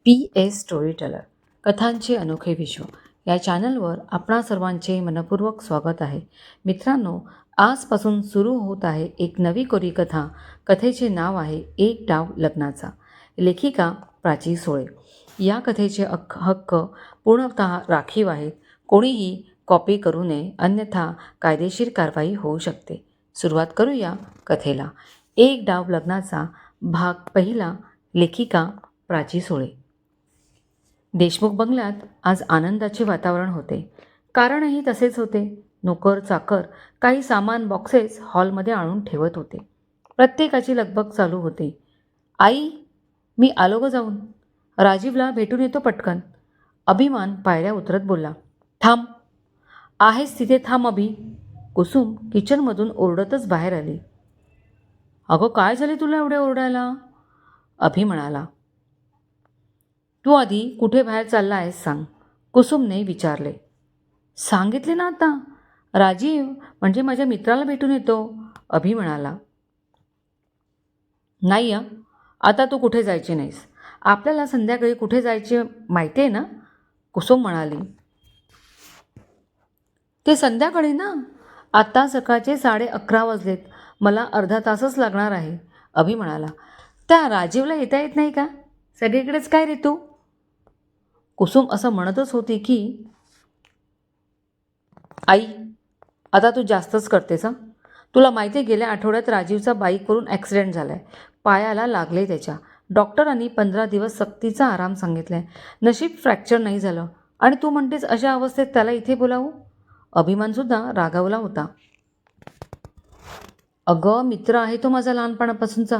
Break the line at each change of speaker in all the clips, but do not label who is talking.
P S story teller कथांचे अनोखे विश्व. या चॅनलवर आपणा सर्वांचे मनपूर्वक स्वागत आहे. मित्रांनो आजपासून सुरू होत आहे एक नवी कोरी कथा. कथेचे नाव आहे एक डाव लग्नाचा. लेखिका प्राची सोळे. या कथेचे अख हक्क पूर्णतः राखीव आहेत. कोणीही कॉपी करू नये अन्यथा कायदेशीर कारवाई होऊ शकते. सुरुवात करूया कथेला. एक डाव लग्नाचा भाग पहिला लेखिका प्राची सोळे. देशमुख बंगल्यात आज आनंदाचे वातावरण होते. कारणही तसेच होते. नोकर चाकर काही सामान बॉक्सेस हॉलमध्ये आणून ठेवत होते. प्रत्येकाची लगबग चालू होती. आई मी आलो ग जाऊन. राजीवला भेटून येतो पटकन. अभिमान पायऱ्या उतरत बोलला. थांब. आहेस तिथे थांब अभि. कुसुम किचनमधून ओरडतच बाहेर आली. अगं काय झाले तुला एवढे ओरडायला? अभि म्हणाला. तू आधी कुठे बाहेर चालला आहेस सांग. कुसुमने विचारले. सांगितले ना आता. राजीव म्हणजे माझ्या मित्राला भेटून येतो. अभि म्हणाला. नाही आता तू कुठे जायची नाहीस. आपल्याला संध्याकाळी कुठे जायचे माहिती आहे ना? कुसुम म्हणाली. ते संध्याकाळी ना? आत्ता सकाळचे साडे अकरा वाजलेत. मला अर्धा तासच लागणार आहे. अभि म्हणाला. त्या राजीवला येता येत नाही का? सगळीकडेच काय रे तू? कुसुम असं म्हणतच होती की आई आता तू जास्तच करतेस हं? तुला माहिती आहे गेल्या आठवड्यात राजीवचा बाईकवरून ॲक्सिडेंट झाला आहे पायाला लागले त्याच्या. डॉक्टरांनी पंधरा दिवस सक्तीचा आराम सांगितला आहे नशीब फ्रॅक्चर नाही झालं. आणि तू म्हणतेस अशा अवस्थेत त्याला इथे बोलावू? अभिमानसुद्धा रागावला होता. अगं मित्र आहे तो माझा लहानपणापासूनचा.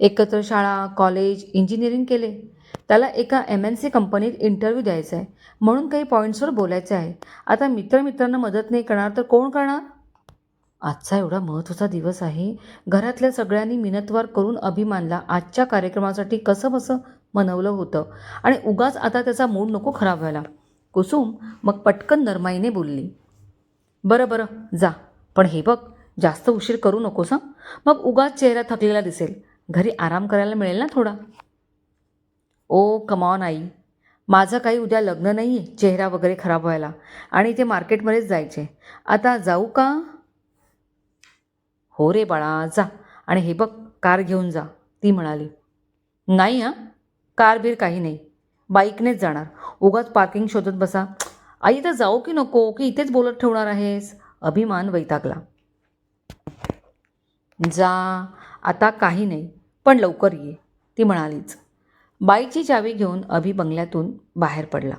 एकत्र शाळा कॉलेज इंजिनिअरिंग केले. त्याला एका एम एन सी कंपनीत इंटरव्ह्यू द्यायचा आहे म्हणून काही पॉईंट्सवर बोलायचं आहे. आता मित्र मित्रांना मदत नाही करणार तर कोण करणार? आजचा एवढा महत्त्वाचा दिवस आहे. घरातल्या सगळ्यांनी मिनतवार करून अभिमानला आजच्या कार्यक्रमासाठी कसं बसं मनवलं होतं. आणि उगाच आता त्याचा मूड नको खराब व्हायला. कुसुम मग पटकन नरमाईने बोलली. बरं बरं जा. पण हे बघ जास्त उशीर करू नकोस हां? मग उगाच चेहरा थकलेला दिसेल. घरी आराम करायला मिळेल ना थोडा? ओ कमॉन आई. माझं काही उद्या लग्न नाही आहे चेहरा वगैरे खराब व्हायला. आणि ते मार्केटमध्येच जायचे. आता जाऊ का? हो रे बाळा जा. आणि हे बघ कार घेऊन जा ती म्हणाली. नाही हां. कार बीर काही नाही. बाईकनेच जाणार. उगाच पार्किंग शोधत बसा. आई तर जाऊ की नको? की इथेच बोलत ठेवणार आहेस? अभिमान वैतागला. जा. आता काही नाही पण लवकर ये ती म्हणालीच. बाईची चावी घेऊन अभि बंगल्यातून बाहेर पडला.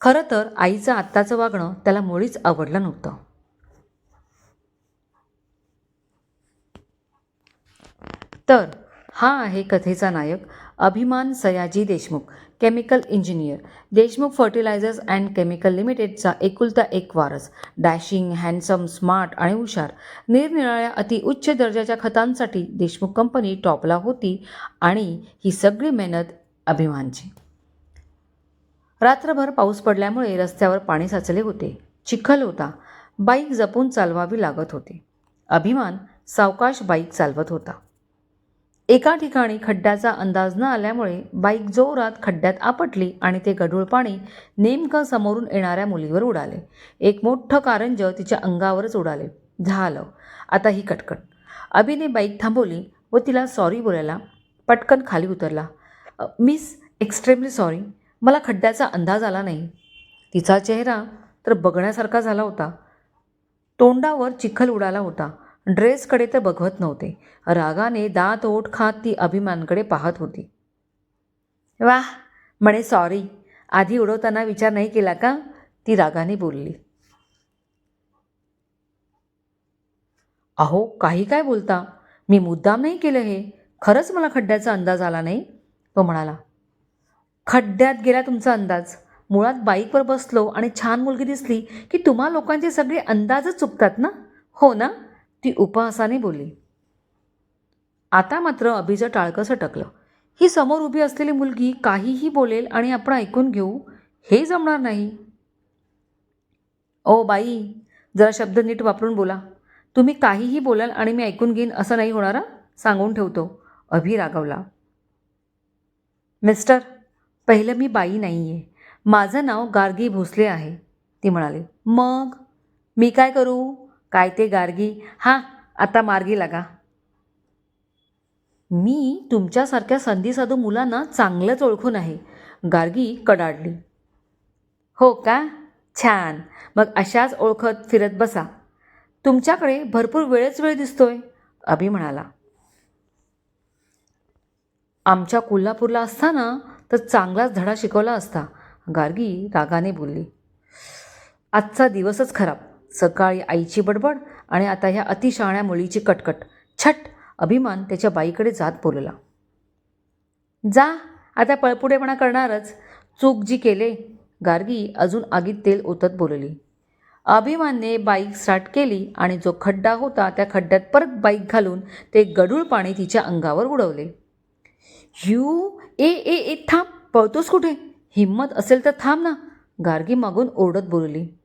खरं तर आईचं आत्ताचं वागणं त्याला मुळीच आवडलं नव्हतं. तर हा आहे कथेचा नायक Abhiman Sayaji Deshmukh chemical engineer. Deshmukh fertilisers and chemical लिमिटेडचा एकुलता एक वारस. डॅशिंग हँडसम स्मार्ट आणि हुशार. निरनिराळ्या अति उच्च दर्जाच्या खतांसाठी देशमुख कंपनी टॉपला होती आणि ही सगळी मेहनत अभिमानची. रात्रभर पाऊस पडल्यामुळे रस्त्यावर पाणी साचले होते. चिखल होता. बाईक जपून चालवावी लागत होती. अभिमान सावकाश बाईक चालवत होता. एका ठिकाणी खड्ड्याचा अंदाज न आल्यामुळे बाईक जोरात खड्ड्यात आपटली आणि ते गढूळ पाणी नेमकं समोरून येणाऱ्या मुलीवर उडाले. एक मोठं कारंज तिच्या अंगावरच उडाले. झालं. आता ही कटकट. अभिने बाईक थांबवली व तिला सॉरी बोलायला पटकन खाली उतरला. मिस एक्स्ट्रीमली सॉरी मला खड्ड्याचा अंदाज आला नाही. तिचा चेहरा तर बघण्यासारखा झाला होता. तोंडावर चिखल उडाला होता. ड्रेसकडे तर बघवत नव्हते. रागाने दात ओठ खात ती अभिमानकडे पाहत होती. वाह म्हणे सॉरी आधी उडवताना विचार नाही केला का? ती रागाने बोलली. अहो काही काय बोलता? मी मुद्दाम नाही केलं हे. खरंच मला खड्ड्याचा अंदाज आला नाही? तो म्हणाला. खड्ड्यात गेला तुमचा अंदाज. मुळात बाईकवर बसलो आणि छान मुलगी दिसली की तुम्हा लोकांचे सगळे अंदाजच चुकतात ना? हो ना? ती उपहासाने बोलली आता मात्र अभिचं टाळकसं टकलं ही समोर उभी असलेली मुलगी काहीही बोलेल आणि आपण ऐकून घेऊ हे जमणार नाही. ओ बाई जरा शब्द नीट वापरून बोला. तुम्ही काहीही बोलाल आणि मी ऐकून घेईन असं नाही होणार? सांगून ठेवतो. अभि रागवला. मिस्टर पहिलं मी बाई नाही आहे माझं नाव गार्गी भोसले आहे. ती म्हणाली. मग? मी काय करू? काय ते गार्गी? हां आता मार्गी लागा. मी तुमच्यासारख्या संधीसाधू मुलांना चांगलंच ओळखून आहे. गार्गी कडाडली. हो का? छान. मग अशाच ओळखत फिरत बसा. तुमच्याकडे भरपूर वेळच वेळ दिसतोय अभि म्हणाला. आमच्या कोल्हापूरला असताना तर चांगलाच धडा शिकवला असता गार्गी रागाने बोलली. आजचा दिवसच खराब. सकाळी आईची बडबड आणि आता ह्या अतिशहाण्या मुलीची कटकट. छट! अभिमान त्याच्या बाईकडे जात बोलला. जा आता पळपुडेपणा करणारच. चूक जी केले गार्गी अजून आगीत तेल ओतत बोलली. अभिमानने बाईक स्टार्ट केली आणि जो खड्डा होता त्या खड्ड्यात परत बाईक घालून ते गडूळ पाणी तिच्या अंगावर उडवले. यू ए ए ए थांब पळतोस कुठे? हिंमत असेल तर थांब ना गार्गी मागून ओरडत बोलली.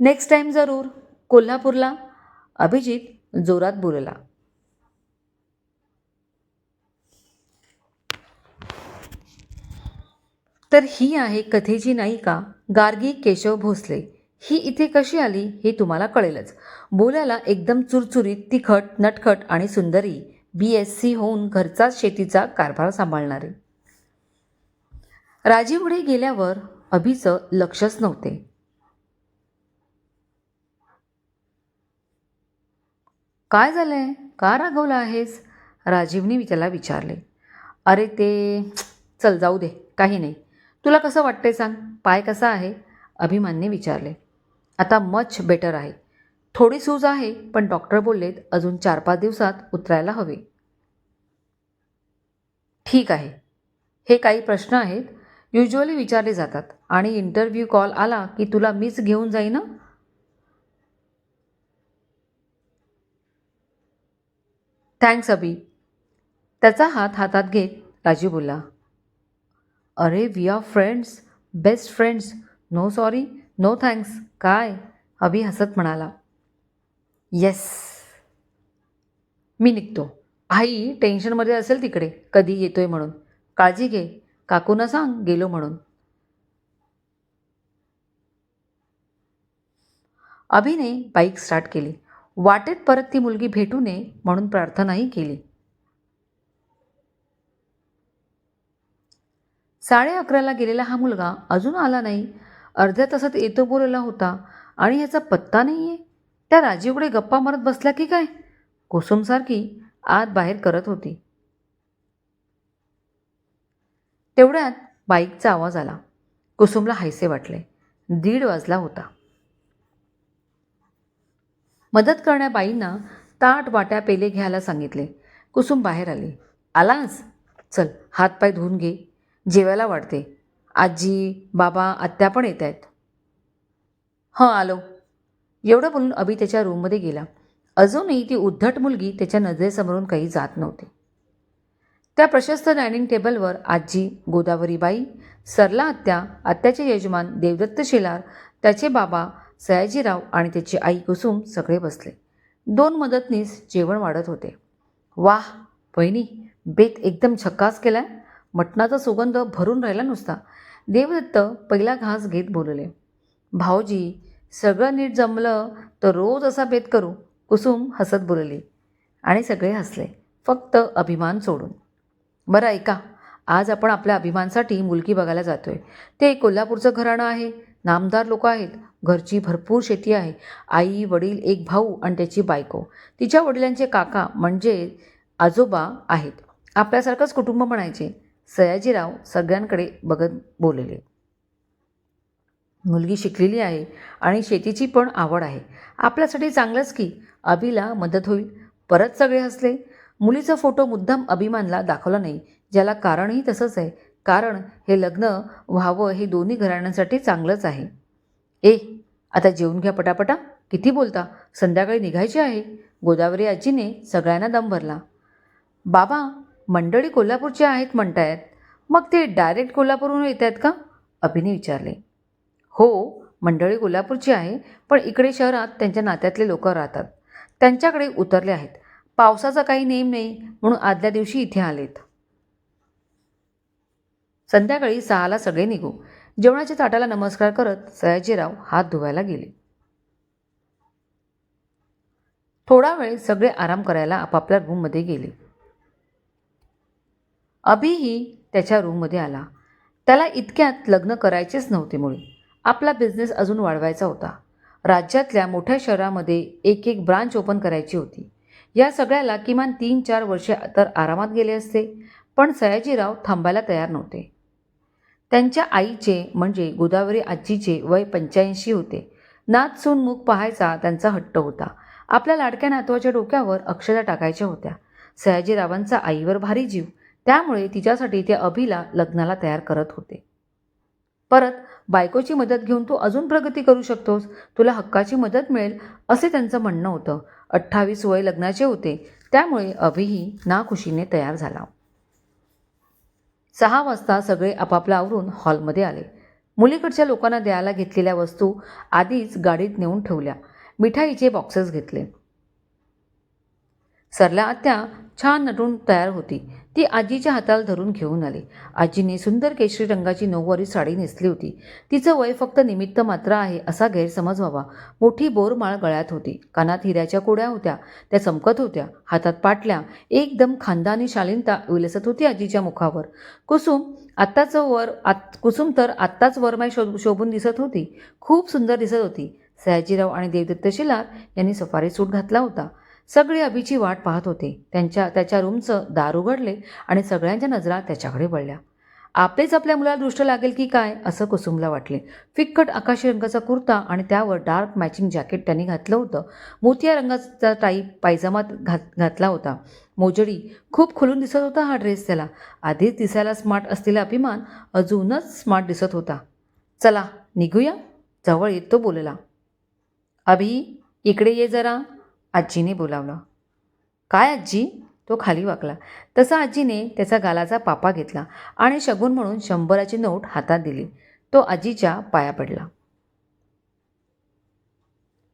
नेक्स्ट टाईम जरूर. कोल्हापूरला. अभिजित जोरात बोलला. तर ही आहे कथेची नायिका गार्गी केशव भोसले. ही इथे कशी आली हे तुम्हाला कळेलच. बोलायला एकदम चुरचुरीत तिखट नटखट आणि सुंदरी बी एस सी होऊन घरचाच शेतीचा कारभार सांभाळणारे. राजीवडे गेल्यावर अभिचं लक्षच नव्हते. काय झालं आहे का रागवला आहेस? राजीवने त्याला विचारले. अरे ते चल जाऊ दे काही नाही. तुला कसं वाटतंय सांग? पाय कसा आहे? अभिमानने विचारले. आता मच बेटर आहे. थोडी सूज आहे पण डॉक्टर बोललेत अजून चार पाच दिवसात उतरायला हवे. ठीक आहे. हे काही प्रश्न आहेत. युजली विचारले जातात. आणि इंटरव्ह्यू कॉल आला की तुला मीच घेऊन जाईन? थँक्स अबी त्याचा हात हातात घेत राजू बोला अरे we are friends best friends no sorry no thanks काय? अभि हसत म्हणाला येस मी निघतो. आई टेन्शनमध्ये असेल तिकडे कधी येतोय म्हणून. काळजी घे काकूना सांग गेलो म्हणून. अभिने बाईक स्टार्ट केली. वाटेत परत ती मुलगी भेटू नये म्हणून प्रार्थनाही केली. साडे अकराला गेलेला हा मुलगा अजून आला नाही. अर्ध्या तासात येतो बोलला होता. आणि ह्याचा पत्ता नाही आहे त्या राजीवकडे गप्पा मारत बसला की काय? कुसुमसारखी आत बाहेर करत होती. तेवढ्यात बाईकचा आवाज आला. कुसुमला हायसे वाटले. दीड वाजला होता. मदत करण्या बाईंना ताट वाट्या पेले घ्यायला सांगितले. कुसुम बाहेर आली. आलास? चल हातपाय धुवून घे. जेवायला वाढते. आजी बाबा आत्या पण येत आहेत. हं आलो. एवढं बोलून अभि त्याच्या रूममध्ये गेला. अजूनही ती उद्धट मुलगी त्याच्या नजरेसमोरून काही जात नव्हती. त्या प्रशस्त डायनिंग टेबलवर आजी गोदावरीबाई सरला आत्या आत्याचे यजमान देवदत्त शेलार त्याचे बाबा सयाजीराव आणि त्याची आई कुसुम सगळे बसले. दोन मदतनीस जेवण वाढत होते. वाह बहिणी बेत एकदम झक्कास केलाय. मटणाचा सुगंध भरून राहिला नुसता. देवदत्त पहिला घास घेत बोलले. भाऊजी सगळं नीट जमलं तर रोज असा बेत करू कुसुम हसत बोलली. आणि सगळे हसले. फक्त अभिमान सोडून. बरं ऐका. आज आपण आपल्या अभिमानसाठी मुलगी बघायला जातोय. ते कोल्हापूरचं घराणं आहे. नामदार लोक आहेत. घरची भरपूर शेती आहे. आई वडील एक भाऊ आणि त्याची बायको. तिच्या वडिलांचे काका म्हणजे आजोबा आहेत. आपल्यासारखंच कुटुंब म्हणायचे. सयाजीराव सगळ्यांकडे बघत बोलले. मुलगी शिकलेली आहे आणि शेतीची पण आवड आहे. आपल्यासाठी चांगलंच की अभिला मदत होईल. परत सगळे हसले. मुलीचा फोटो मुद्दाम अभिमानला दाखवला नाही. ज्याला कारणही तसंच आहे. कारण हे लग्न व्हावं हे दोन्ही घराण्यांसाठी चांगलंच आहे. ए आता जेवून घ्या पटापटा. किती बोलता? संध्याकाळी निघायची आहे. गोदावरी आजीने सगळ्यांना दम भरला. बाबा मंडळी कोल्हापूरची आहेत म्हणतायत. मग ते डायरेक्ट कोल्हापूरहून येत आहेत का? अभिने विचारले. हो मंडळी कोल्हापूरची आहे पण इकडे शहरात त्यांच्या नात्यातले लोक राहतात. त्यांच्याकडे उतरले आहेत. पावसाचा काही नेम नाही म्हणून आदल्या दिवशी इथे आलेत. संध्याकाळी सहाला सगळे निघू. जेवणाच्या ताटाला नमस्कार करत सयाजीराव हात धुवायला गेले. थोडा वेळ सगळे आराम करायला आपापल्या रूममध्ये गेले. अभिही त्याच्या रूममध्ये आला. त्याला इतक्यात लग्न करायचेच नव्हते मुळे. आपला बिझनेस अजून वाढवायचा होता. राज्यातल्या मोठ्या शहरामध्ये एक एक ब्रांच ओपन करायची होती. या सगळ्याला किमान तीन चार वर्षे तर आरामात गेले असते. पण सयाजीराव थांबायला तयार नव्हते. त्यांच्या आईचे म्हणजे गोदावरी आजीचे वय पंच्याऐंशी होते. नात सून मुख पाहायचा त्यांचा हट्ट होता. आपल्या लाडक्या नातवाच्या डोक्यावर अक्षता टाकायच्या होत्या. सयाजीरावांचा आईवर भारी जीव. त्यामुळे तिच्यासाठी ते अभिला लग्नाला तयार करत होते. परत बायकोची मदत घेऊन तू अजून प्रगती करू शकतोस. तुला हक्काची मदत मिळेल असे त्यांचं म्हणणं होतं. अठ्ठावीस वय लग्नाचे होते. त्यामुळे अभिही नाखुशीने तयार झाला. सहा वाजता सगळे आपापला आवरून हॉलमध्ये आले. मुलीकडच्या लोकांना द्यायला घेतलेल्या वस्तू आधीच गाडीत नेऊन ठेवल्या. मिठाईचे बॉक्सेस घेतले. सरला आत्या छान नटून तयार होती. ती आजीच्या हाताला धरून घेऊन आली. आजीने सुंदर केशरी रंगाची नऊवारी साडी नेसली होती. तिचं वय फक्त निमित्त मात्र आहे असा गैरसमज व्हावा. मोठी बोरमाळ गळ्यात होती. कानात हिऱ्याच्या कोड्या होत्या. त्या चमकत होत्या. हातात पाटल्या एकदम खानदानी शालीनता विलसत होती आजीच्या मुखावर. कुसुम आत्ताचं वर आत कुसुम तर आत्ताच वरमाय शो शोभून दिसत होती. खूप सुंदर दिसत होती. सयाजीराव आणि देवदत्त शिलार यांनी सफारी सूट घातला होता. सगळे अभिची वाट पाहत होते. त्यांच्या त्याच्या रूमचं दार उघडले आणि सगळ्यांच्या नजरा त्याच्याकडे वळल्या आपलेच आपल्या मुलाला दृष्ट लागेल की काय असं कुसुमला वाटले. फिक्कट आकाशी रंगाचा कुर्ता आणि त्यावर डार्क मॅचिंग जॅकेट त्यांनी घातलं होतं. मोतिया रंगाचा टाईप पायजामात घात घातला होता. मोजडी खूप खुलून दिसत होता हा ड्रेस त्याला. आधीच दिसायला स्मार्ट असलेला अभिमान अजूनच स्मार्ट दिसत होता. चला निघूया. जवळ येत तो बोलला. अभि इकडे ये जरा. आजीने बोलावलं. काय आजी? तो खाली वाकला. तसा आजीने त्याचा गालाचा पापा घेतला आणि शगून म्हणून शंभराची नोट हातात दिली. तो आजीच्या पाया पडला.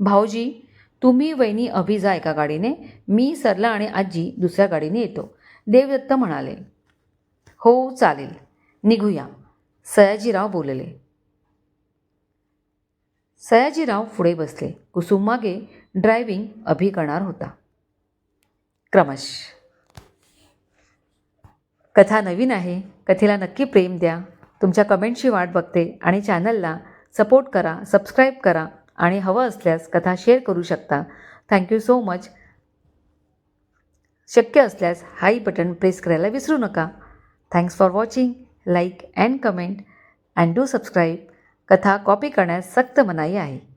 भाऊजी तुम्ही वहिनी अभि जा एका गाडीने. मी सरला आणि आजी दुसऱ्या गाडीने येतो. देवदत्त म्हणाले. हो चालेल. निघूया. सयाजीराव बोलले. सयाजीराव पुढे बसले. कुसुम मागे ड्रायव्हिंग अभि करणार होता. क्रमश. कथा नवीन आहे. कथेला नक्की प्रेम द्या. तुमच्या कमेंटची वाट बघते आणि चॅनलला सपोर्ट करा सबस्क्राईब करा आणि हवं असल्यास कथा शेअर करू शकता. थँक्यू सो मच शक्य असल्यास हाई बटन प्रेस करायला विसरू नका. Thanks for watching like and comment and do subscribe कथा कॉपी करण्यास सक्त मनाई आहे.